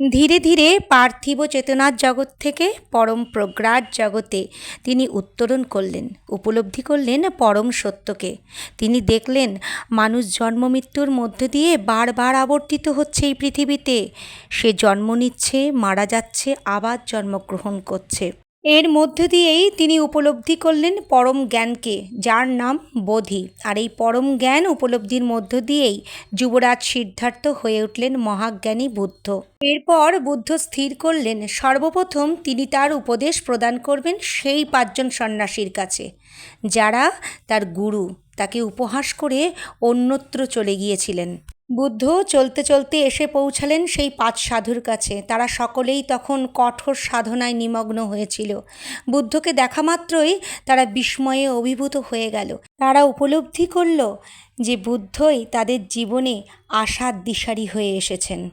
ধীরে ধীরে পার্থিব চেতনার জগৎ থেকে পরম প্রজ্ঞার জগতে তিনি উত্তরণ করলেন, উপলব্ধি করলেন পরম সত্যকে। তিনি দেখলেন, মানুষ জন্ম মৃত্যুর মধ্য দিয়ে বারবার আবর্তিত হচ্ছে এই পৃথিবীতে। সে জন্ম নিচ্ছে, মারা যাচ্ছে, আবার জন্মগ্রহণ করছে। এর মধ্য দিয়েই তিনি উপলব্ধি করলেন পরম জ্ঞানকে, যার নাম বোধি। আর এই পরম জ্ঞান উপলব্ধির মধ্য দিয়েই যুবরাজ সিদ্ধার্থ হয়ে উঠলেন মহাজ্ঞানী বুদ্ধ। এরপর বুদ্ধ স্থির করলেন, সর্বপ্রথম তিনি তার উপদেশ প্রদান করবেন সেই পাঁচজন সন্ন্যাসীর কাছে, যারা তার গুরু, তাকে উপহাস করে অন্যত্র চলে গিয়েছিলেন। বুদ্ধ চলতে চলতে এসে পৌঁছালেন সেই পাঁচ সাধুর কাছে। তারা সকলেই তখন কঠোর সাধনায় নিমগ্ন হয়েছিল। বুদ্ধকে দেখা মাত্রই তারা বিস্ময়ে অভিভূত হয়ে গেল। তারা উপলব্ধি করল যে বুদ্ধই তাদের জীবনে আশার দিশারি হয়ে এসেছেন।